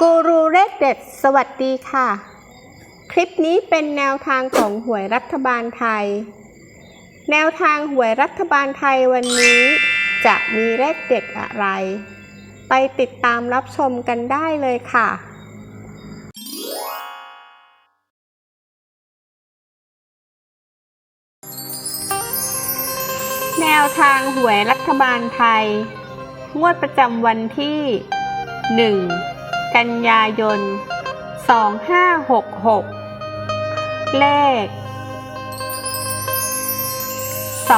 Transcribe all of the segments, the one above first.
กูรูเลขเด็ด สวัสดีค่ะ คลิปนี้เป็นแนวทางของหวยรัฐบาลไทย แนวทางหวยรัฐบาลไทยวันนี้ จะมีเลขเด็ดอะไร ไปติดตามรับชมกันได้เลยค่ะ แนวทางหวยรัฐบาลไทย งวดประจำวันที่ 1. กันยายน 2566 เลข 2 9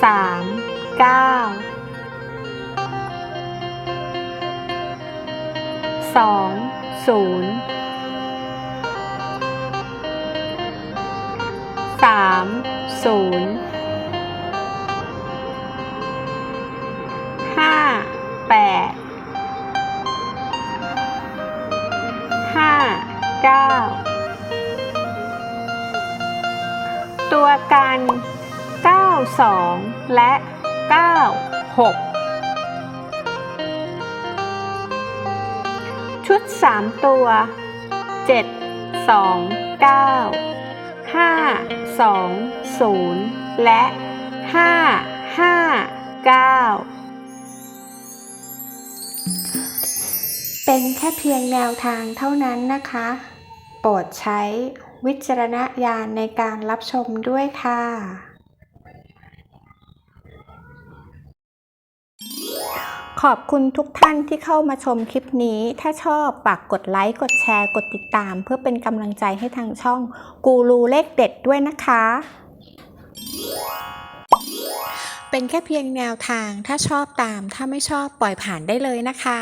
3 9 2 0 3 0 9 ตัวกัน 92 และ 96 ชุด 3 ตัว 7 2 9 5 2 0 และ 5 5 9 เป็นแค่เพียงแนวทางเท่านั้นนะคะ โปรดใช้วิจารณญาณในการรับชมด้วยค่ะขอบคุณทุกท่านที่เข้ามาชมคลิปนี้ ถ้าชอบฝากกดไลค์ กดแชร์ กดติดตาม เพื่อเป็นกำลังใจให้ทางช่องกูรูเลขเด็ดด้วยนะคะ เป็นแค่เพียงแนวทาง ถ้าชอบตาม ถ้าไม่ชอบปล่อยผ่านได้เลยนะคะ